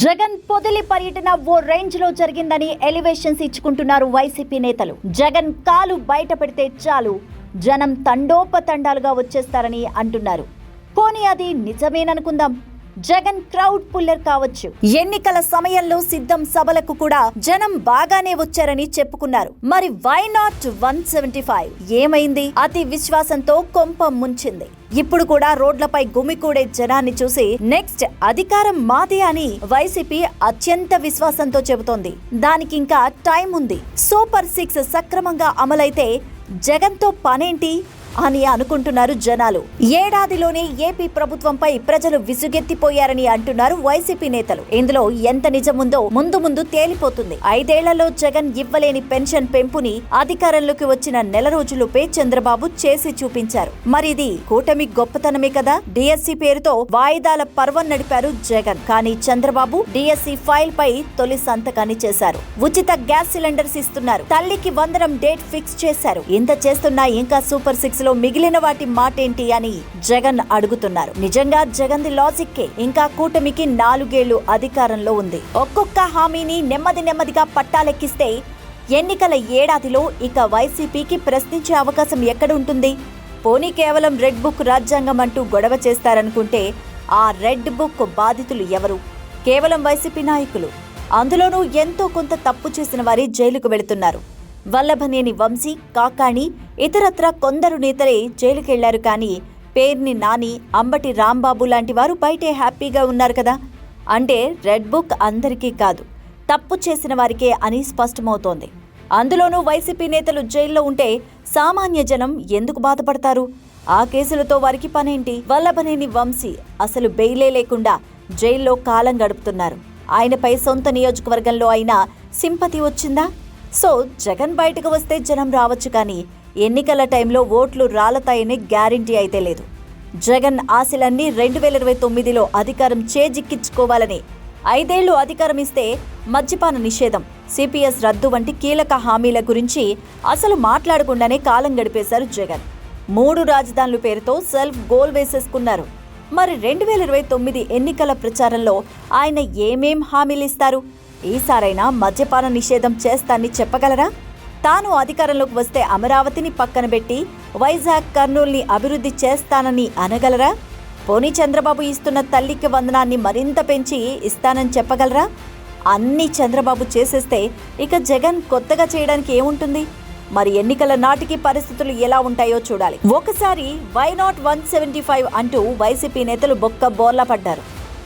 జగన్ పొదిలి పర్యటన ఓ రేంజ్లో జరిగిందని ఎలివేషన్స్ ఇచ్చుకుంటున్నారు వైసీపీ నేతలు. జగన్ కాలు బయట పెడితే చాలు జనం తండోపతండాలుగా వచ్చేస్తారని అంటున్నారు. పోనీ అది నిజమేననుకుందాం. జగన్ క్రౌడ్ పుల్లర్ కావచ్చు. ఎన్నికల సమయంలో సిద్ధం సభలకు కూడా జనం బాగానే వచ్చారని చెప్పుకున్నారు. మరి why not one seventy five ఏమైంది? అతి విశ్వాసంతో కొంప ముంచింది. ఇప్పుడు కూడా రోడ్లపై గుమికూడే జనాన్ని చూసి నెక్స్ట్ అధికారం మాదే అని వైసీపీ అత్యంత విశ్వాసంతో చెబుతోంది. దానికి ఇంకా టైం ఉంది. సూపర్ సిక్స్ సక్రమంగా అమలైతే జగన్తో పనేంటి? అని అనుకుంటున్నారు జనాలు. ఏడాదిలోనే ఏపీ ప్రభుత్వంపై ప్రజలు విసుగెత్తిపోయారని అంటున్నారు వైసీపీ నేతలు. ఇందులో ఎంత నిజముందో ముందు ముందు తేలిపోతుంది. ఐదేళ్ళలో జగన్ ఇవ్వలేని పెన్షన్ పెంపుని అధికారంలోకి వచ్చిన నెల రోజులపై చంద్రబాబు చేసి చూపించారు. మరిది కూటమి గొప్పతనమే కదా? డిఎస్సి పేరుతో వాయిదాల పర్వం నడిపారు జగన్. కానీ చంద్రబాబు డిఎస్సి ఫైల్ పై తొలి సంతకాన్ని చేశారు. ఉచిత గ్యాస్ సిలిండర్స్ ఇస్తున్నారు. తల్లికి వందనం డేట్ ఫిక్స్ చేశారు. ఇంత చేస్తున్నా ఇంకా సూపర్ సిక్స్ కేసులో మిగిలిన వాటి మాటేంటి అని జగన్ అడుగుతున్నారు. నిజంగా జగన్ ది లాజిక్కే. ఇంకా కూటమికి నాలుగేళ్ళు అధికారంలో ఉంది. ఒక్కొక్క హామీని నెమ్మది నెమ్మదిగా పట్టాలెక్కిస్తే ఎన్నికల ఏడాదిలో ఇక వైసీపీకి ప్రశ్నించే అవకాశం ఎక్కడ ఉంటుంది పోనీ కేవలం రెడ్ బుక్ రాజ్యాంగం అంటూ గొడవ చేస్తారనుకుంటే ఆ రెడ్ బుక్ బాధితులు ఎవరు? కేవలం వైసీపీ నాయకులు. అందులోనూ ఎంతో కొంత తప్పు చేసిన వారి జైలుకు వెళుతున్నారు. వల్లభనేని వంశీ కాకాణి ఇతరత్ర కొందరు నేతలే జైలుకెళ్ళారు కానీ పేర్ని నాని అంబటి రాంబాబు లాంటి వారు బయటే హ్యాపీగా ఉన్నారు కదా. అంటే రెడ్ బుక్ అందరికీ కాదు. తప్పు చేసిన వారికే అని స్పష్టమవుతోంది. అందులోనూ వైసీపీ నేతలు జైల్లో ఉంటే సామాన్య జనం ఎందుకు బాధపడతారు? ఆ కేసులతో వారికి పనేంటి? వల్లభనేని వంశీ అసలు బెయిలే లేకుండా జైల్లో కాలం గడుపుతున్నారు. ఆయనపై సొంత నియోజకవర్గంలో అయినా సింపతి వచ్చిందా? సో జగన్ బయటకు వస్తే జనం రావచ్చు కానీ ఎన్నికల టైంలో ఓట్లు రాలతాయని గ్యారంటీ అయితే లేదు. జగన్ ఆశలన్నీ రెండు వేల ఇరవై తొమ్మిదిలో అధికారం చేజిక్కించుకోవాలని ఐదేళ్ళు అధికారం ఇస్తే మద్యపాన నిషేధం సిపిఎస్ రద్దు వంటి కీలక హామీల గురించి అసలు మాట్లాడకుండానే కాలం గడిపేశారు జగన్. మూడు రాజధానుల పేరుతో సెల్ఫ్ గోల్ వేసేసుకున్నారు. మరి రెండు వేల ఇరవై తొమ్మిది ఎన్నికల ప్రచారంలో ఆయన ఏమేం హామీలు ఇస్తారు? ఈసారైనా మద్యపాన నిషేధం చేస్తానని చెప్పగలరా? తాను అధికారంలోకి వస్తే అమరావతిని పక్కన పెట్టి వైజాగ్ కర్నూల్ని అభివృద్ధి చేస్తానని అనగలరా? పోనీ చంద్రబాబు ఇస్తున్న తల్లికి వందనాన్ని మరింత పెంచి ఇస్తానని చెప్పగలరా? అన్నీ చంద్రబాబు చేసేస్తే ఇక జగన్ కొత్తగా చేయడానికి ఏముంటుంది? మరి ఎన్నికల నాటికి పరిస్థితులు ఎలా ఉంటాయో చూడాలి. ఒకసారి why not one seventy five అంటూ వైసీపీ నేతలు బొక్క బోర్లా పడ్డారు.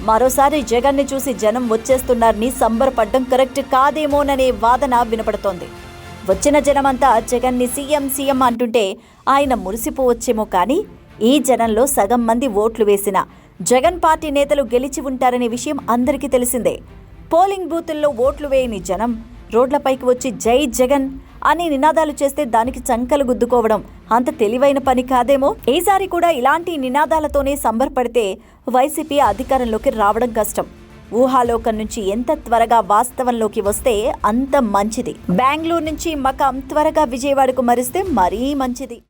మరోసారి జగన్ని చూసి జనం వచ్చేస్తున్నారని సంబరపడ్డం కరెక్ట్ కాదేమోననే వాదన వినపడుతోంది. వచ్చిన జనమంతా జగన్ని సీఎం సీఎం అంటుంటే ఆయన మురిసిపోవచ్చేమో కానీ ఈ జనంలో సగం మంది ఓట్లు వేసిన జగన్ పార్టీ నేతలు గెలిచి ఉంటారనే విషయం అందరికీ తెలిసిందే. పోలింగ్ బూతుల్లో ఓట్లు వేయని జనం రోడ్లపైకి వచ్చి జై జగన్ అని నినాదాలు చేస్తే దానికి చంకలు గుద్దుకోవడం అంత తెలివైన పని కాదేమో? ఈసారి కూడా ఇలాంటి నినాదాలతోనే సంబరపడితే వైసీపీ అధికారంలోకి రావడం కష్టం. ఊహాలోకం నుంచి ఎంత త్వరగా వాస్తవంలోకి వస్తే అంత మంచిది. బెంగళూరు నుంచి మకాం త్వరగా విజయవాడకు మరిస్తే మరీ మంచిది.